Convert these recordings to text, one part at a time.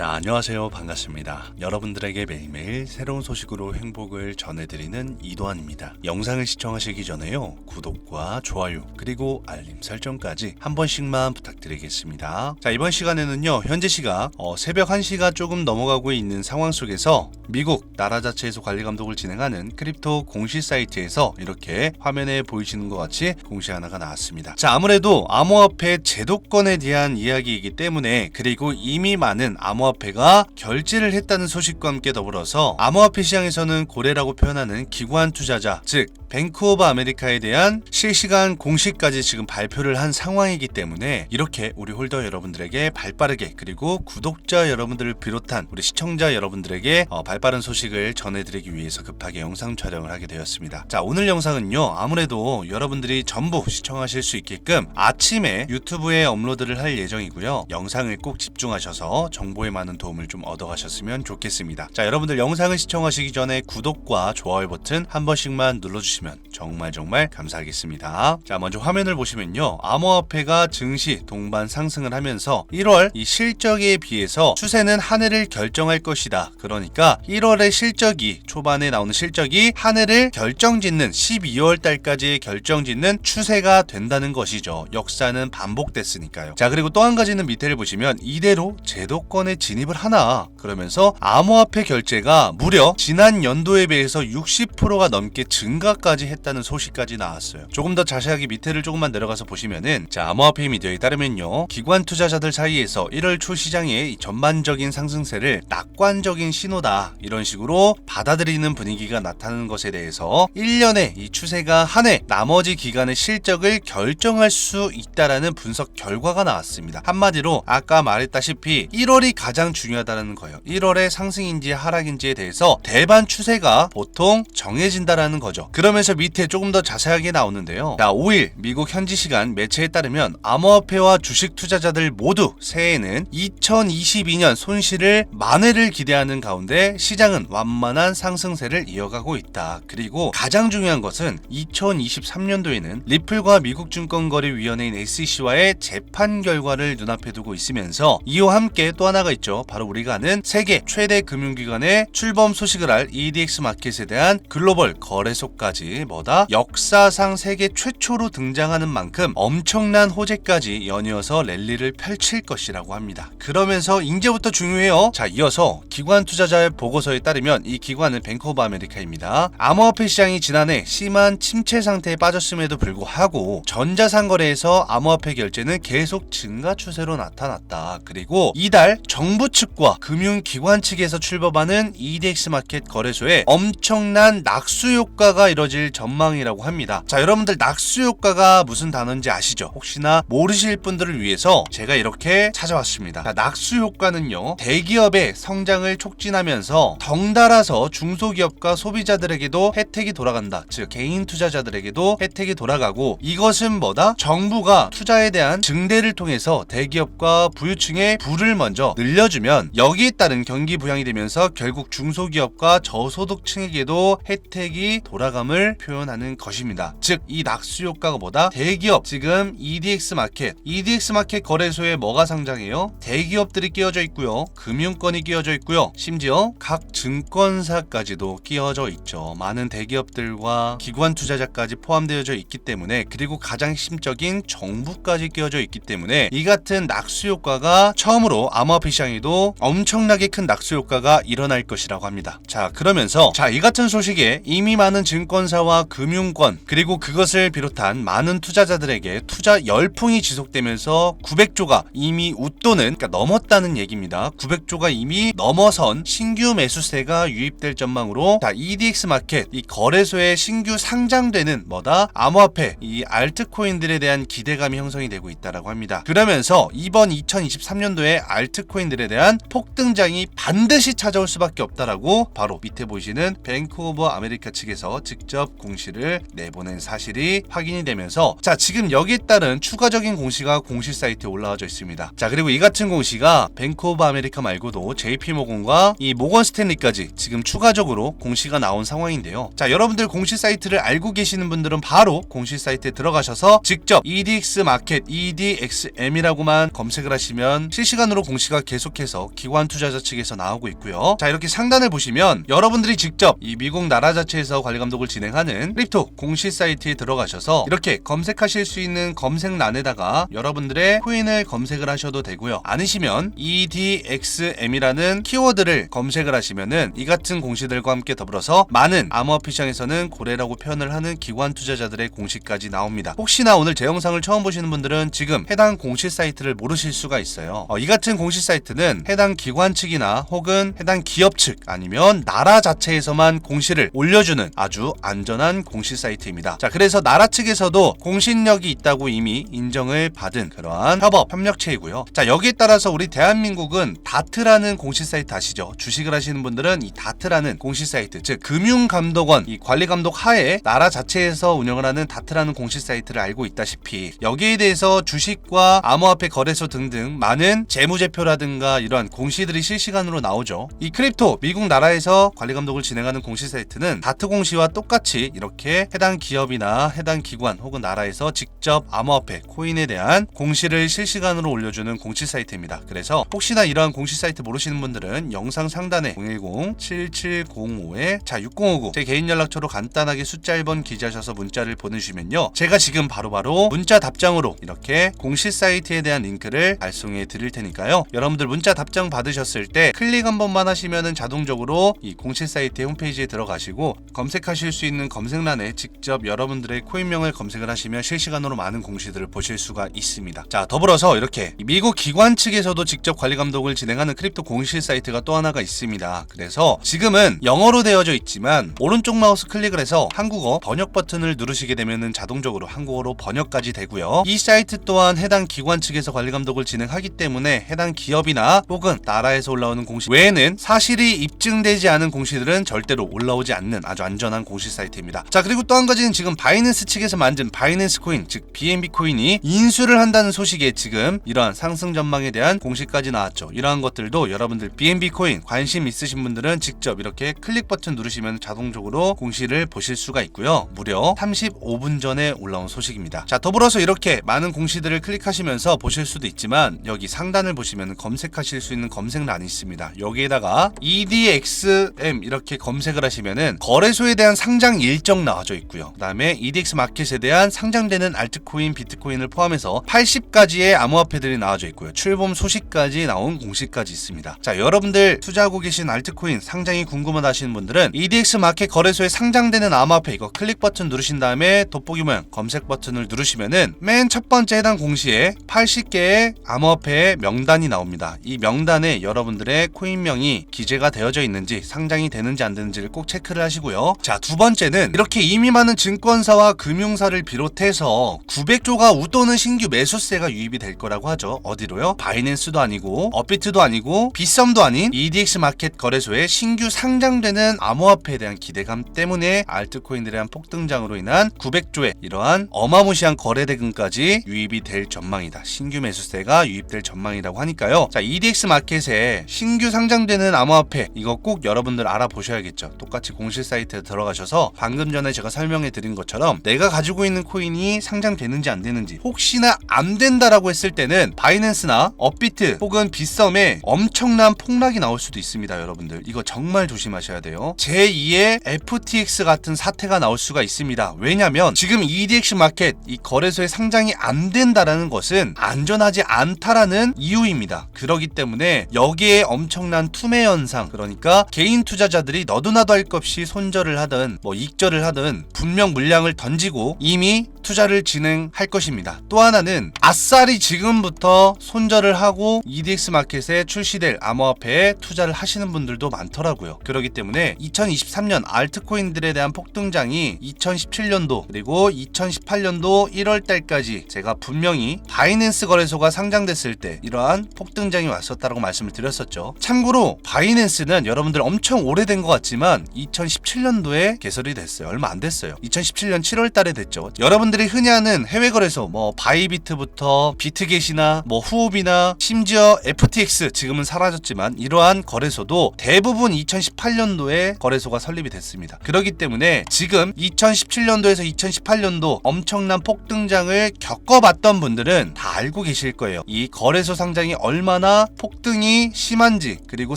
자, 안녕하세요. 반갑습니다. 여러분들에게 매일매일 새로운 소식으로 행복을 전해드리는 이도환입니다. 영상을 시청하시기 전에요. 구독과 좋아요, 그리고 알림 설정까지 한 번씩만 부탁드리겠습니다. 자, 이번 시간에는요. 현재 시각 어, 새벽 1시가 조금 넘어가고 있는 상황 속에서 미국 나라 자체에서 관리 감독을 진행하는 크립토 공시 사이트에서 이렇게 화면에 보이시는 것 같이 공시 하나가 나왔습니다. 자, 아무래도 암호화폐 제도권에 대한 이야기이기 때문에 그리고 이미 많은 암호화폐 가 결제를 했다는 소식과 함께 더불어서 암호화폐 시장에서는 고래라고 표현하는 기관 투자자, 즉 뱅크 오브 아메리카에 대한 실시간 공시까지 지금 발표를 한 상황이기 때문에 이렇게 우리 홀더 여러분들에게 발빠르게 그리고 구독자 여러분들을 비롯한 우리 시청자 여러분들에게 어, 발빠른 소식을 전해드리기 위해서 급하게 영상 촬영을 하게 되었습니다. 자 오늘 영상은요 아무래도 여러분들이 전부 시청하실 수 있게끔 아침에 유튜브에 업로드를 할 예정이고요 영상을 꼭 집중하셔서 정보에 많은 도움을 좀 얻어가셨으면 좋겠습니다. 자 여러분들 영상을 시청하시기 전에 구독과 좋아요 버튼 한 번씩만 눌러주시면 정말 정말 감사하겠습니다. 자 먼저 화면을 보시면요 암호화폐가 증시 동반 상승을 하면서 1월 이 실적에 비해서 추세는 한 해를 결정할 것이다. 그러니까 1월의 실적이 초반에 나오는 실적이 한 해를 결정짓는 12월 달까지 결정짓는 추세가 된다는 것이죠. 역사는 반복됐으니까요. 자 그리고 또 한 가지는 밑에를 보시면 이대로 제도권에 진입을 하나 그러면서 암호화폐 결제가 무려 지난 연도에 비해서 60%가 넘게 증가까지 했다는 소식까지 나왔어요. 조금 더 자세하게 밑에를 조금만 내려가서 보시면은 자 암호화폐 미디어에 따르면요 기관 투자자들 사이에서 1월 초 시장의 이 전반적인 상승세를 낙관적인 신호다 이런 식으로 받아들이는 분위기가 나타나는 것에 대해서 1년의 이 추세가 한 해 나머지 기간의 실적을 결정할 수 있다라는 분석 결과가 나왔습니다. 한마디로 아까 말했다시피 1월이 가장 중요하다는 거예요. 1월의 상승인지 하락인지에 대해서 대반 추세가 보통 정해진다라는 거죠. 그러면 서 밑에 조금 더 자세하게 나오는데요. 자, 5일 미국 현지 시간 매체에 따르면 암호화폐와 주식 투자자들 모두 새해에는 2022년 손실을 만회를 기대하는 가운데 시장은 완만한 상승세를 이어가고 있다. 그리고 가장 중요한 것은 2023년도에는 리플과 미국 증권거래위원회인 SEC와의 재판 결과를 눈앞에 두고 있으면서 이와 함께 또 하나가 있죠. 바로 우리가 아는 세계 최대 금융기관의 출범 소식을 알 EDX 마켓에 대한 글로벌 거래소까지 뭐다 역사상 세계 최초로 등장하는 만큼 엄청난 호재까지 연이어서 랠리를 펼칠 것이라고 합니다. 그러면서 이제부터 중요해요. 자, 이어서 기관 투자자의 보고서에 따르면 이 기관은 뱅크 오브 아메리카입니다. 암호화폐 시장이 지난해 심한 침체 상태에 빠졌음에도 불구하고 전자상 거래에서 암호화폐 결제는 계속 증가 추세로 나타났다. 그리고 이달 정부 측과 금융기관 측에서 출범하는 EDX 마켓 거래소에 엄청난 낙수 효과가 이뤄질 전망이라고 합니다. 자, 여러분들 낙수 효과가 무슨 단어인지 아시죠? 혹시나 모르실 분들을 위해서 제가 이렇게 찾아왔습니다. 자, 낙수 효과는요. 대기업의 성장을 촉진하면서 덩달아서 중소기업과 소비자들에게도 혜택이 돌아간다. 즉 개인 투자자들에게도 혜택이 돌아가고 이것은 뭐다? 정부가 투자에 대한 증대를 통해서 대기업과 부유층의 부를 먼저 늘려주면 여기에 따른 경기 부양이 되면서 결국 중소기업과 저소득층에게도 혜택이 돌아감을 표현하는 것입니다. 즉 이 낙수 효과가 뭐다? 대기업 지금 EDX 마켓, EDX 마켓 거래소에 뭐가 상장해요? 대기업들이 끼어져 있고요. 금융권이 끼어져 있고요. 심지어 각 증권사까지도 끼어져 있죠. 많은 대기업들과 기관 투자자까지 포함되어져 있기 때문에 그리고 가장 핵심적인 정부까지 끼어져 있기 때문에 이 같은 낙수 효과가 처음으로 암호화폐 시장에도 엄청나게 큰 낙수 효과가 일어날 것이라고 합니다. 자 그러면서 자 이 같은 소식에 이미 많은 증권 사와 금융권 그리고 그것을 비롯한 많은 투자자들에게 투자 열풍이 지속되면서 900조가 이미 웃도는 그러니까 넘었다는 얘기입니다. 900조가 이미 넘어선 신규 매수세가 유입될 전망으로 자 EDX 마켓 이 거래소에 신규 상장되는 뭐다 암호화폐 이 알트코인들에 대한 기대감이 형성이 되고 있다라고 합니다. 그러면서 이번 2023년도에 알트코인들에 대한 폭등장이 반드시 찾아올 수밖에 없다라고 바로 밑에 보이시는 뱅크 오브 아메리카 측에서 직접 공시 공시를 내보낸 사실이 확인이 되면서 자 지금 여기에 따른 추가적인 공시가 공시 사이트에 올라와져 있습니다. 자 그리고 이 같은 공시가 뱅크 오브 아메리카 말고도 JP 모건과 이 모건 스탠리까지 지금 추가적으로 공시가 나온 상황인데요. 자 여러분들 공시 사이트를 알고 계시는 분들은 바로 공시 사이트에 들어가셔서 직접 EDX 마켓 EDXM이라고만 검색을 하시면 실시간으로 공시가 계속해서 기관 투자자 측에서 나오고 있고요. 자 이렇게 상단을 보시면 여러분들이 직접 이 미국 나라 자체에서 관리 감독을 진행 하는 크립토 공시 사이트에 들어가셔서 이렇게 검색하실 수 있는 검색란에다가 여러분들의 코인을 검색을 하셔도 되고요. 아니시면 EDXM이라는 키워드를 검색을 하시면은 이 같은 공시들과 함께 더불어서 많은 암호화폐 시장에서는 고래라고 표현을 하는 기관 투자자들의 공시까지 나옵니다. 혹시나 오늘 제 영상을 처음 보시는 분들은 지금 해당 공시 사이트를 모르실 수가 있어요. 어, 이 같은 공시 사이트는 해당 기관 측이나 혹은 해당 기업 측 아니면 나라 자체에서만 공시를 올려주는 아주 안 전한 공시 사이트입니다. 자, 그래서 나라 측에서도 공신력이 있다고 이미 인정을 받은 그러한 협업 협력체이고요. 자, 여기에 따라서 우리 대한민국은 다트라는 공시 사이트 아시죠? 주식을 하시는 분들은 이 다트라는 공시 사이트, 즉 금융감독원 이 관리 감독 하에 나라 자체에서 운영을 하는 다트라는 공시 사이트를 알고 있다시피 여기에 대해서 주식과 암호화폐 거래소 등등 많은 재무제표라든가 이러한 공시들이 실시간으로 나오죠. 이 크립토 미국 나라에서 관리 감독을 진행하는 공시 사이트는 다트 공시와 똑같이 이렇게 해당 기업이나 해당 기관 혹은 나라에서 직접 암호화폐 코인에 대한 공시를 실시간으로 올려주는 공시 사이트입니다. 그래서 혹시나 이러한 공시 사이트 모르시는 분들은 영상 상단에 010-7705에 자 6059 제 개인 연락처로 간단하게 숫자 1번 기재하셔서 문자를 보내주시면요. 제가 지금 바로바로 문자 답장으로 이렇게 공시 사이트에 대한 링크를 발송해 드릴 테니까요. 여러분들 문자 답장 받으셨을 때 클릭 한 번만 하시면은 자동적으로 이 공시 사이트의 홈페이지에 들어가시고 검색하실 수 있는 검색란에 직접 여러분들의 코인명을 검색을 하시면 실시간으로 많은 공시들을 보실 수가 있습니다. 자, 더불어서 이렇게 미국 기관 측에서도 직접 관리 감독을 진행하는 크립토 공시 사이트가 또 하나가 있습니다. 그래서 지금은 영어로 되어져 있지만 오른쪽 마우스 클릭을 해서 한국어 번역 버튼을 누르시게 되면은 자동적으로 한국어로 번역까지 되고요. 이 사이트 또한 해당 기관 측에서 관리 감독을 진행하기 때문에 해당 기업이나 혹은 나라에서 올라오는 공시 외에는 사실이 입증되지 않은 공시들은 절대로 올라오지 않는 아주 안전한 공시 사이트 입니다. 자 그리고 또 한 가지는 지금 바이낸스 측에서 만든 바이낸스 코인 즉 BNB 코인이 인수를 한다는 소식에 지금 이러한 상승 전망에 대한 공시까지 나왔죠. 이러한 것들도 여러분들 BNB 코인 관심 있으신 분들은 직접 이렇게 클릭 버튼 누르시면 자동적으로 공시를 보실 수가 있고요. 무려 35분 전에 올라온 소식입니다. 자 더불어서 이렇게 많은 공시들을 클릭하시면서 보실 수도 있지만 여기 상단을 보시면 검색하실 수 있는 검색란이 있습니다. 여기에다가 EDXM 이렇게 검색을 하시면은 거래소에 대한 상장 일정 나와져 있고요. 그다음에 EDX 마켓에 대한 상장되는 알트코인, 비트코인을 포함해서 80가지의 암호화폐들이 나와져 있고요. 출범 소식까지 나온 공시까지 있습니다. 자, 여러분들 투자하고 계신 알트코인 상장이 궁금하다 하시는 분들은 EDX 마켓 거래소에 상장되는 암호화폐 이거 클릭 버튼 누르신 다음에 돋보기 모양 검색 버튼을 누르시면은 맨 첫 번째 해당 공시에 80개의 암호화폐의 명단이 나옵니다. 이 명단에 여러분들의 코인명이 기재가 되어져 있는지 상장이 되는지 안 되는지를 꼭 체크를 하시고요. 자, 두 번째 는 이렇게 이미 많은 증권사와 금융사를 비롯해서 900조가 웃도는 신규 매수세가 유입이 될 거라고 하죠. 어디로요? 바이낸스도 아니고 업비트도 아니고 비썸도 아닌 EDX 마켓 거래소에 신규 상장되는 암호화폐에 대한 기대감 때문에 알트코인들에 대한 폭등장으로 인한 900조의 이러한 어마무시한 거래 대금까지 유입이 될 전망이다. 신규 매수세가 유입될 전망이라고 하니까요. 자, EDX 마켓에 신규 상장되는 암호화폐 이거 꼭 여러분들 알아보셔야겠죠. 똑같이 공시 사이트에 들어가셔서 방금 전에 제가 설명해 드린 것처럼 내가 가지고 있는 코인이 상장되는지 안 되는지 혹시나 안 된다라고 했을 때는 바이낸스나 업비트 혹은 빗썸에 엄청난 폭락이 나올 수도 있습니다, 여러분들. 이거 정말 조심하셔야 돼요. 제2의 FTX 같은 사태가 나올 수가 있습니다. 왜냐면 지금 EDX 마켓 이 거래소에 상장이 안 된다라는 것은 안전하지 않다라는 이유입니다. 그러기 때문에 여기에 엄청난 투매 현상 그러니까 개인 투자자들이 너도나도 할 것 없이 손절을 하든 뭐 익절을 하든 분명 물량을 던지고 이미 투자를 진행할 것입니다. 또 하나는 아싸리 지금부터 손절을 하고 EDX 마켓에 출시될 암호화폐에 투자를 하시는 분들도 많더라고요. 그렇기 때문에 2023년 알트코인들에 대한 폭등장이 2017년도 그리고 2018년도 1월 달까지 제가 분명히 바이낸스 거래소가 상장됐을 때 이러한 폭등장이 왔었다고 말씀을 드렸었죠. 참고로 바이낸스는 여러분들 엄청 오래된 것 같지만 2017년도에 개설이 됐어요. 얼마 안 됐어요. 2017년 7월 달에 됐죠. 여러분 들이 흔히 하는 해외 거래소 뭐 바이비트부터 비트겟이나 뭐 후옵이나 심지어 FTX 지금은 사라졌지만 이러한 거래소도 대부분 2018년도에 거래소가 설립이 됐습니다. 그렇기 때문에 지금 2017년도에서 2018년도 엄청난 폭등장을 겪어봤던 분들은 다 알고 계실 거예요. 이 거래소 상장이 얼마나 폭등이 심한지 그리고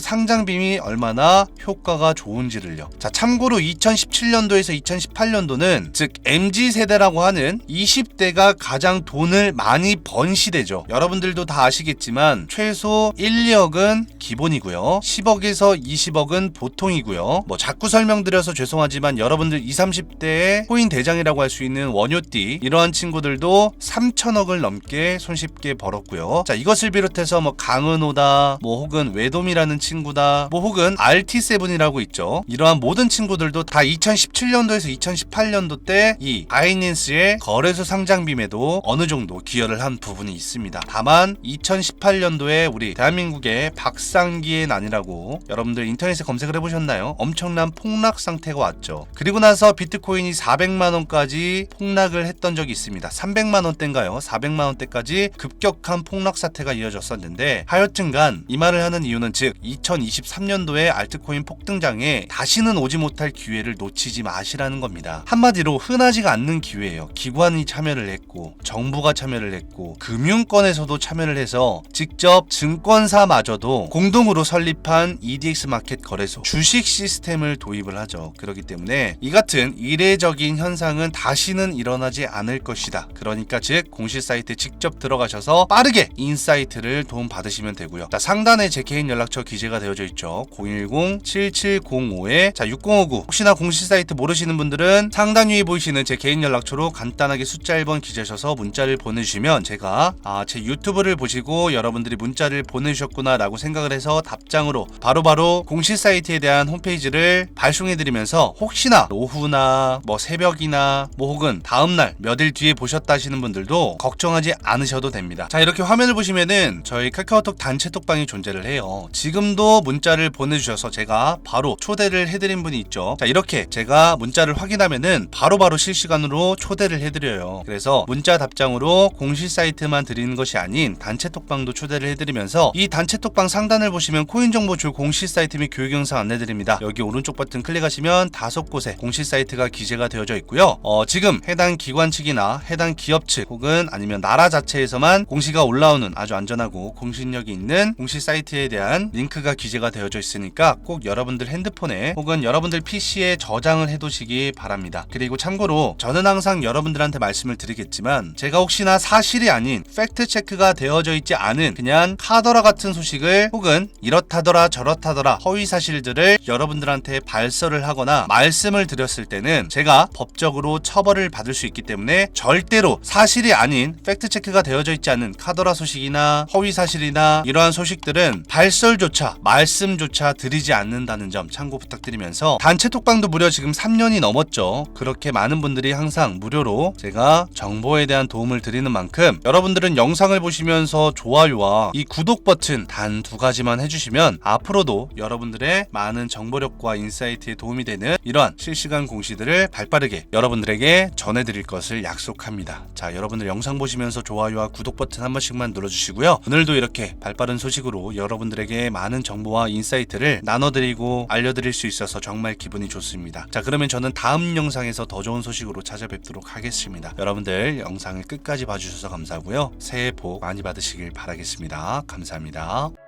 상장 빔이 얼마나 효과가 좋은지를요. 자, 참고로 2017년도에서 2018년도는 즉 MZ 세대라고 하는 20대가 가장 돈을 많이 번 시대죠. 여러분들도 다 아시겠지만 최소 1, 2억은 기본이고요. 10억에서 20억은 보통이고요. 뭐 자꾸 설명드려서 죄송하지만 여러분들 20, 30대의 코인 대장이라고 할 수 있는 원효띠 이러한 친구들도 3천억을 넘게 손쉽게 벌었고요. 자 이것을 비롯해서 뭐 강은호다 뭐 혹은 외돔이라는 친구다 뭐 혹은 RT7이라고 있죠. 이러한 모든 친구들도 다 2017년도에서 2018년도 때 이 바이낸스의 거래소 상장빔에도 어느 정도 기여를 한 부분이 있습니다. 다만 2018년도에 우리 대한민국의 박상기의 난이라고 여러분들 인터넷에 검색을 해보셨나요? 엄청난 폭락 상태가 왔죠. 그리고 나서 비트코인이 400만 원까지 폭락을 했던 적이 있습니다. 300만 원대인가요? 400만 원대까지 급격한 폭락 사태가 이어졌었는데 하여튼간 이 말을 하는 이유는 즉 2023년도에 알트코인 폭등장에 다시는 오지 못할 기회를 놓치지 마시라는 겁니다. 한마디로 흔하지가 않는 기회예요. 기관이 참여를 했고 정부가 참여를 했고 금융권에서도 참여를 해서 직접 증권사마저도 공동으로 설립한 EDX 마켓 거래소 주식 시스템을 도입을 하죠. 그렇기 때문에 이 같은 이례적인 현상은 다시는 일어나지 않을 것이다. 그러니까 즉 공시 사이트 직접 들어가셔서 빠르게 인사이트를 도움 받으시면 되고요. 자, 상단에 제 개인 연락처 기재가 되어져 있죠. 010-7705에 자 6059 혹시나 공시 사이트 모르시는 분들은 상단 위에 보이시는 제 개인 연락처로 간 단하게 숫자 1번 기재셔서 문자를 보내주시면 제가 아, 제 유튜브를 보시고 여러분들이 문자를 보내주셨구나 라고 생각을 해서 답장으로 바로바로 공시 사이트에 대한 홈페이지를 발송해드리면서 혹시나 오후나 뭐 새벽이나 뭐 혹은 다음날 몇 일 뒤에 보셨다 하시는 분들도 걱정하지 않으셔도 됩니다. 자 이렇게 화면을 보시면은 저희 카카오톡 단체 톡방이 존재를 해요. 지금도 문자를 보내주셔서 제가 바로 초대를 해드린 분이 있죠. 자 이렇게 제가 문자를 확인하면은 바로바로 실시간으로 초대를 해드려요. 그래서 문자 답장으로 공식 사이트만 드리는 것이 아닌 단체 톡방도 초대를 해드리면서 이 단체 톡방 상단을 보시면 코인 정보 줄 공식 사이트 및 교육 영상 안내드립니다. 여기 오른쪽 버튼 클릭하시면 다섯 곳에 공식 사이트가 기재가 되어져 있고요. 어, 지금 해당 기관 측이나 해당 기업 측 혹은 아니면 나라 자체에서만 공시가 올라오는 아주 안전하고 공신력이 있는 공식 사이트에 대한 링크가 기재가 되어져 있으니까 꼭 여러분들 핸드폰에 혹은 여러분들 PC에 저장을 해두시기 바랍니다. 그리고 참고로 저는 항상 여러분들 한테 말씀을 드리겠지만 제가 혹시나 사실이 아닌 팩트 체크가 되어져 있지 않은 그냥 카더라 같은 소식을 혹은 이렇다더라 저렇다더라 허위 사실들을 여러분들한테 발설을 하거나 말씀을 드렸을 때는 제가 법적으로 처벌을 받을 수 있기 때문에 절대로 사실이 아닌 팩트 체크가 되어져 있지 않은 카더라 소식이나 허위 사실이나 이러한 소식들은 발설조차 말씀조차 드리지 않는다는 점 참고 부탁드리면서 단체 톡방도 무려 지금 3년이 넘었죠. 그렇게 많은 분들이 항상 무료로 제가 정보에 대한 도움을 드리는 만큼 여러분들은 영상을 보시면서 좋아요와 이 구독 버튼 단 두 가지만 해주시면 앞으로도 여러분들의 많은 정보력과 인사이트에 도움이 되는 이러한 실시간 공시들을 발빠르게 여러분들에게 전해드릴 것을 약속합니다. 자, 여러분들 영상 보시면서 좋아요와 구독 버튼 한 번씩만 눌러주시고요. 오늘도 이렇게 발빠른 소식으로 여러분들에게 많은 정보와 인사이트를 나눠드리고 알려드릴 수 있어서 정말 기분이 좋습니다. 자, 그러면 저는 다음 영상에서 더 좋은 소식으로 찾아뵙도록 하겠습니다. 여러분들 영상을 끝까지 봐주셔서 감사하고요. 새해 복 많이 받으시길 바라겠습니다. 감사합니다.